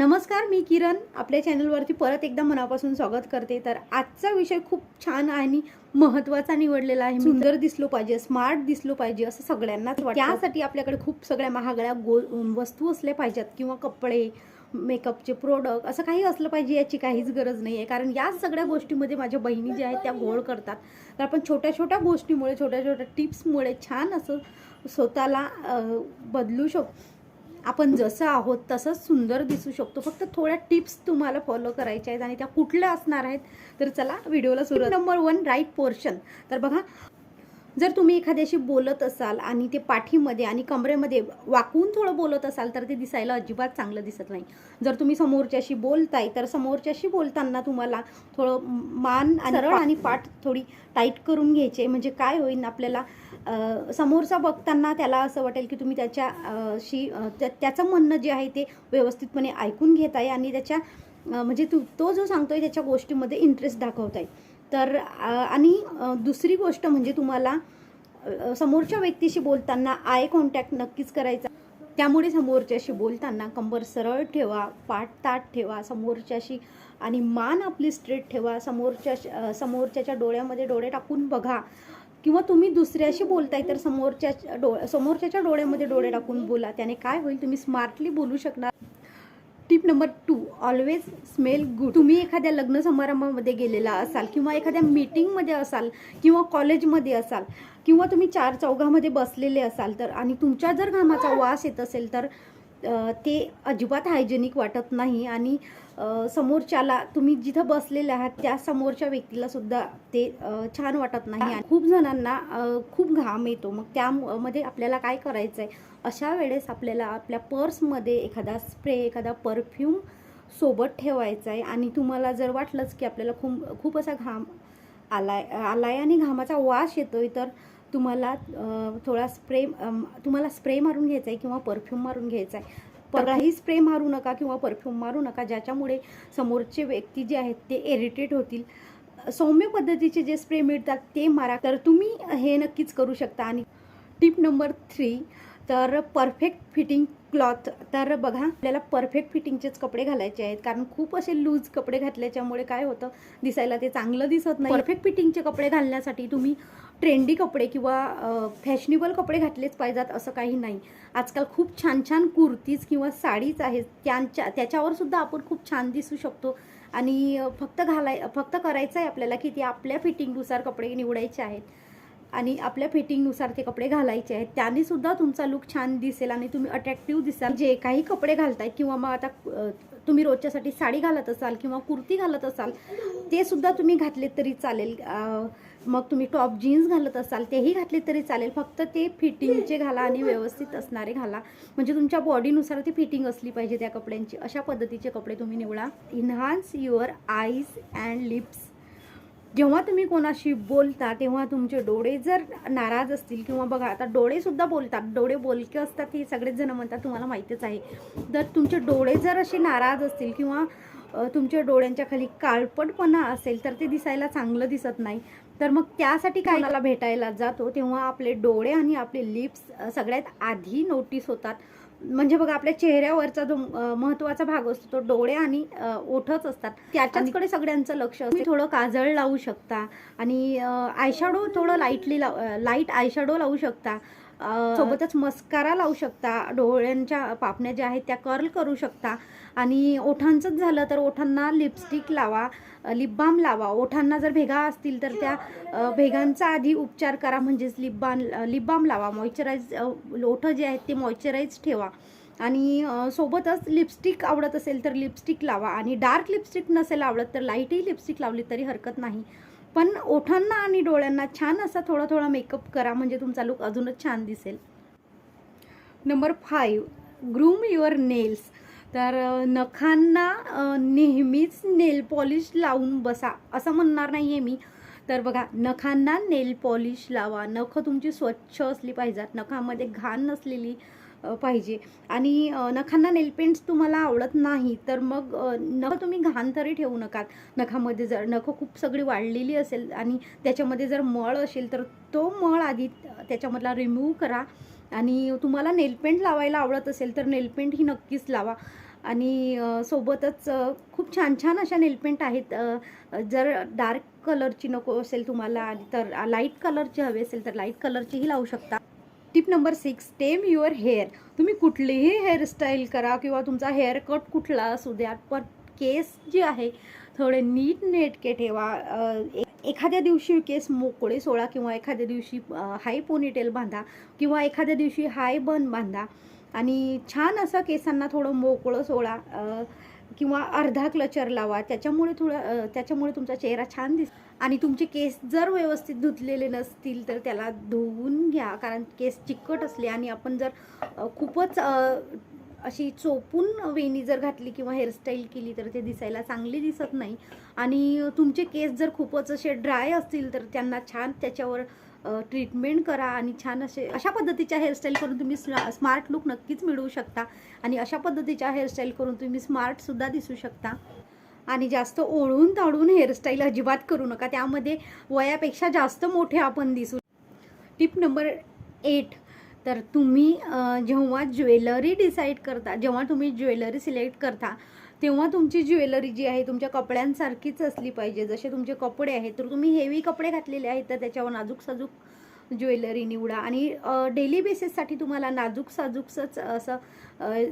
नमस्कार मी किरण. आपल्या चॅनलवरती परत एकदा मनापासून स्वागत करते. तर आजचा विषय खूप छान आणि महत्त्वाचा निवडलेला आहे. सुंदर दिसलो पाहिजे स्मार्ट दिसलो पाहिजे असं सगळ्यांनाच वाटतं. त्यासाठी आपल्याकडे खूप सगळ्या महागड्या गो वस्तू असल्या पाहिजेत किंवा कपडे मेकअपचे प्रोडक्ट असं काही असलं पाहिजे याची काहीच गरज नाही आहे कारण या सगळ्या गोष्टीमध्ये माझ्या बहिणी ज्या आहेत त्या गोळ करतात. तर आपण छोट्या छोट्या गोष्टीमुळे छोट्या छोट्या टिप्समुळे छान असं स्वतःला बदलू शकतो आपण जसं आहोत तसंच सुंदर दिसू शकतो. फक्त थोड्या टिप्स तुम्हाला फॉलो करायच्या आहेत आणि त्या कुठल्या असणार आहेत तर चला व्हिडिओला सुरू नंबर वन राईट पोर्शन तर बघा जर तुम्ही एखाद्याशी बोलत असाल आणि ते पाठीमध्ये आणि कमरेमध्ये वाकून थोडं बोलत असाल तर ते दिसायला अजिबात चांगलं दिसत नाही. जर तुम्ही समोरच्याशी बोलताय तर समोरच्याशी बोलताना तुम्हाला थोडं मान सरळ आणि पाठ थोडी टाईट करून घ्यायचे. म्हणजे काय होईल आपल्याला समोरचा बघताना त्याला असं वाटेल की तुम्ही त्याच्या अ, शी अ, त्या- त्याचं म्हणणं जे आहे ते व्यवस्थितपणे ऐकून घेत आहे आणि त्याच्या म्हणजे तू तो जो सांगतोय त्याच्या गोष्टीमध्ये इंटरेस्ट दाखवताय. तर आणि दुसरी गोष्ट म्हणजे तुम्हाला समोरच्या व्यक्तीशी बोलताना आय कॉन्टॅक्ट नक्कीच करायचा. त्यामुळे समोरच्याशी बोलताना कंबर सरळ ठेवा पाठ ताट ठेवा समोरच्याशी आणि मान आपली स्ट्रेट ठेवा. समोरच्या समोरच्याच्या डोळ्यामध्ये डोळे टाकून बघा. किंवा तुम्ही दुसऱ्याशी बोलताय तर समोरच्या डो समोरच्याच्या डोळ्यामध्ये डोळे टाकून बोला. त्याने काय होईल? तुम्ही स्मार्टली बोलू शकणार. Tip number two always smell good तुम्ही एखाद्या लग्न समारंभामध्ये गेलेला असाल किंवा एखाद्या मीटिंगमध्ये असाल किंवा कॉलेजमध्ये असाल किंवा तुम्ही चार चौघामध्ये बसलेले असाल तर आणि तुमच्या जर घामाचा वास येत असेल तर ते अजिबात हायजेनिक वाटत नाही आणि समोरच्याला तुम्ही जिथं बसलेले आहात त्या समोरच्या व्यक्तीला सुद्धा ते छान वाटत नाही. आणि खूप जणांना खूप घाम येतो. मग त्यामध्ये आपल्याला काय करायचं आहे अशा वेळेस आपल्याला आपल्या पर्समध्ये एखादा स्प्रे एखादा परफ्यूम सोबत ठेवायचा आहे आणि तुम्हाला जर वाटलंच की आपल्याला खूप खूप असा घाम आलाय आलाय आणि घामाचा वास येतोय तर तुम्हाला थोडा स्प्रे तुम्हाला स्प्रे मारून घ्यायचा आहे किंवा परफ्यूम मारून घ्यायचा आहे परही स्प्रे मारू नका किंवा परफ्यूम मारू नका ज्याच्यामुळे समोरचे व्यक्ती जे आहेत ते इरिटेट होतील. सौम्य पद्धतीचे जे स्प्रे मिळतात ते मारा. तर तुम्ही हे नक्कीच करू शकता. आणि टिप नंबर थ्री तर परफेक्ट फिटिंग क्लॉथ. तर बघा आपल्याला परफेक्ट फिटिंगचेच कपडे घालायचे आहेत. कारण खूप असे लूज कपडे घातल्याच्यामुळे काय होतं दिसायला ते चांगलं दिसत नाही. परफेक्ट फिटिंगचे कपडे घालण्यासाठी तुम्ही ट्रेंडी कपडे किंवा फॅशनेबल कपडे घातलेच पाहिजेत असं काही नाही. आजकाल खूप छान छान कुर्तीज किंवा साडीज आहेत त्यांच्या त्याच्यावर सुद्धा आपण खूप छान दिसू शकतो. आणि फक्त घालाय फक्त करायचं आहे आपल्याला की ते आपल्या फिटिंगनुसार कपडे निवडायचे आहेत. आणि आपल्या फिटिंगनुसार ते कपडे घालायचे आहेत. त्याने सुद्धा तुमचा लुक छान दिसेल आणि तुम्ही अट्रॅक्टिव्ह दिसाल. जे काही कपडे घालताय किंवा मग आता तुम्ही रोजच्यासाठी साडी घालत असाल किंवा कुर्ती घालत असाल ते सुद्धा तुम्ही घातलेत तरी चालेल. मग तुम्ही टॉप जीन्स घालत असाल तेही घातले तरी चालेल. फक्त ते फिटिंगचे घाला आणि व्यवस्थित असणारे घाला. म्हणजे तुमच्या बॉडीनुसार ती फिटिंग असली पाहिजे त्या कपड्यांची. अशा पद्धतीचे कपडे तुम्ही निवडा. Enhance your eyes and lips जेव्हा तुम्ही कोणाशी बोलता तेव्हा तुमचे डोळे जर नाराज असतील किंवा बघा आता डोळेसुद्धा बोलतात. डोळे बोलके असतात हे सगळेच जण म्हणतात तुम्हाला माहितीच आहे. तर तुमचे डोळे जर असे नाराज असतील किंवा तुमच्या डोळ्यांच्या खाली काळपटपणा असेल तर ते दिसायला चांगलं दिसत नाही. तर मग त्यासाठी काय कोणाला भेटायला जातो तेव्हा आपले डोळे आणि आपले लिप्स सगळ्यात आधी नोटीस होतात. म्हणजे बघा आपल्या चेहऱ्यावरचा जो अ, महत्त्वाचा भाग असतो तो डोळे आणि ओठच असतात. त्याच्याचकडे सगळ्यांचं लक्ष असतं. थोडं काजळ लावू शकता आणि आयशॅडो थोडं लाईटली लाव लाइट आयशॅडो लावू शकता. सोबतच मस्कारा लावू शकता डोळ्यांच्या पापण्या ज्या आहेत त्या कर्ल करू शकता. आणि ओठांचंच झालं तर ओठांना लिपस्टिक लावा लिप बाम लावा. ओठांना जर भेगा असतील तर त्या भेगांचा आधी उपचार करा. म्हणजेच लिप बाम लिप बाम लावा. मॉइश्चराईज ओठं जे आहेत ते मॉइश्चराईज ठेवा. आणि सोबतच लिपस्टिक आवडत असेल तर लिपस्टिक लावा. आणि डार्क लिपस्टिक नसेल आवडत तर लाईटही लिपस्टिक लावली तरी हरकत नाही. पण ओठांना आणि डोळ्यांना छान असा थोडा थोडा मेकअप करा म्हणजे तुमचा लुक अजूनच छान दिसेल. Number five groom your nails तर नखांना नेहमीच नेल पॉलिश लावून बसा. असं म्हणणार नाही आहे मी. तर बघा नखांना नेल पॉलिश लावा. नखं तुमची स्वच्छ असली पाहिजेत. नखामध्ये घाण नसलेली पाहिजे. आणि नखांना नेलपेंट्स तुम्हाला आवडत नाही तर मग नख तुम्ही घाण तरी ठेवू नका नखामध्ये जर नखं खूप सगळी वाढलेली असेल आणि त्याच्यामध्ये जर मळ असेल तर तो मळ आधी त्याच्यामधला रिमूव्ह करा. आणि तुम्हाला नेलपेंट लावायला आवडत असेल तर नेलपेंट ही नक्कीच लावा. आणि सोबतच खूप छान छान अशा नेलपेंट आहेत. जर डार्क कलरची नको असेल तुम्हाला तर लाइट कलरची हवी असेल तर लाइट कलरचीही लावू शकता. Tip number six tame your hair. तुम्ही कुठलीही हेअरस्टाईल करा किंवा तुमचा हेअर कट कुठला असू द्या पण केस जे आहे थोडे नीट नेटके ठेवा. एखाद्या दिवशी केस मोकळे सोळा किंवा एखाद्या दिवशी हाय पोनीटेल बांधा किंवा एखाद्या दिवशी हाय बन बांधा आणि छान असं केसांना थोडं मोकळं सोळा किंवा अर्धा क्लचर लावा. त्याच्यामुळे थोडं त्याच्यामुळे तुमचा चेहरा छान दिस आणि तुमचे केस जर व्यवस्थित धुतलेले नसतील तर त्याला धुवून घ्या कारण केस चिकट असले आणि आपण जर खूपच अशी चोपून वेणी जर घातली किंवा हेअरस्टाईल केली तर ते दिसायला चांगली दिसत नाही. आणि तुमचे केस जर खूपच असे ड्राय असतील तर त्यांना छान त्याच्यावर ट्रीटमेंट करा आणि छान असे अशा पद्धतीच्या हेअरस्टाईल करून तुम्ही स्मार्ट लुक नक्कीच मिळवू शकता. आणि अशा पद्धतीच्या हेअरस्टाईल करून तुम्ही स्मार्टसुद्धा दिसू शकता. आणि जास्त ओढून ताडून हेअरस्टाईल अजिबात करू नका. त्यामध्ये वयापेक्षा जास्त मोठे आपण दिसू. टिप नंबर एट तर तुम्ही जेव्हा ज्वेलरी डिसाईड करता जेव्हा तुम्ही ज्वेलरी सिलेक्ट करता तेव्हा तुमची ज्वेलरी जी आहे तुमच्या कपड्यांसारखीच असली पाहिजे. जसे तुमचे कपडे आहेत तर तुम्ही हेवी कपडे घातलेले आहेत तर त्याच्यावर नाजूक साजूक ज्वेलरी निवडा. आणि डेली बेसिससाठी तुम्हाला नाजूक साजूकच असं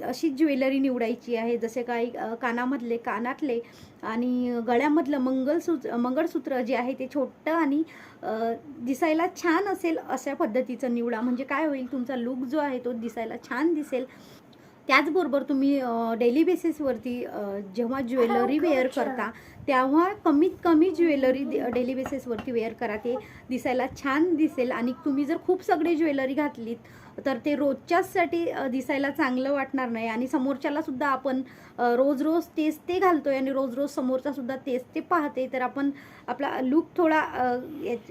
अशी ज्वेलरी निवडायची आहे. जसे काही कानामधले कानातले आणि गळ्यामधलं मंगलसूत्र मंगळसूत्र जे आहे ते छोटं आणि दिसायला छान असेल अशा पद्धतीचं निवडा. म्हणजे काय होईल तुमचा लुक जो आहे तो दिसायला छान दिसेल. त्याचबरोबर तुम्ही डेली बेसिसवरती जेव्हा ज्वेलरी वेअर करता तेव्हा कमीत कमी ज्वेलरी डेली बेसिसवरती वेअर करा. ते दिसायला छान दिसेल आणि तुम्ही जर खूप सगळे ज्वेलरी घातलीत तर ते रोजच्याचसाठी दिसायला चांगलं वाटणार नाही. आणि समोरच्यालासुद्धा आपण रोज रोज तेच ते घालतोय आणि रोज रोज समोरचासुद्धा तेच ते पाहते तर आपण आपला लुक थोडा अ,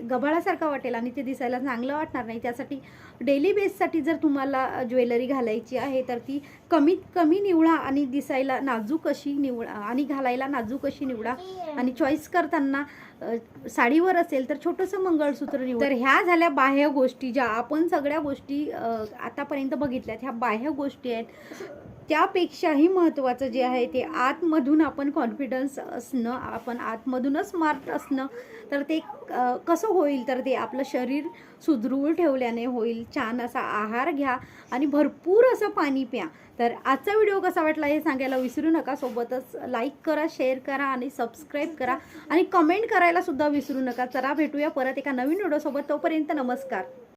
गबाळासारखा वाटेल आणि ते दिसायला चांगलं वाटणार नाही. त्यासाठी डेली बेससाठी जर तुम्हाला ज्वेलरी घालायची आहे तर ती कमीत कमी निवडा आणि दिसायला नाजूक अशी निवडा आणि घालायला नाजूक अशी निवडा. आणि चॉईस करताना साडीवर असेल तर छोटंसं मंगळसूत्र निवड. तर ह्या झाल्या बाह्य गोष्टी ज्या आपण सगळ्या गोष्टी आतापर्यंत बघितल्यात. ह्या बाह्य गोष्टी आहेत. त्यापेक्षाही महत्त्वाचं जे आहे ते आतमधून आपण कॉन्फिडन्स असणं आपण आतमधूनच स्मार्ट असणं तर ते कसं होईल? तर ते आपलं शरीर सुदृढ ठेवल्याने होईल. छान असा आहार घ्या आणि भरपूर असं पाणी प्या. तर आजचा व्हिडिओ कसा वाटला हे सांगायला विसरू नका. सोबतच लाईक करा शेअर करा आणि सबस्क्राईब करा. आणि कमेंट करायला सुद्धा विसरू नका. चला भेटूया परत एका नवीन व्हिडिओसोबत. तोपर्यंत नमस्कार.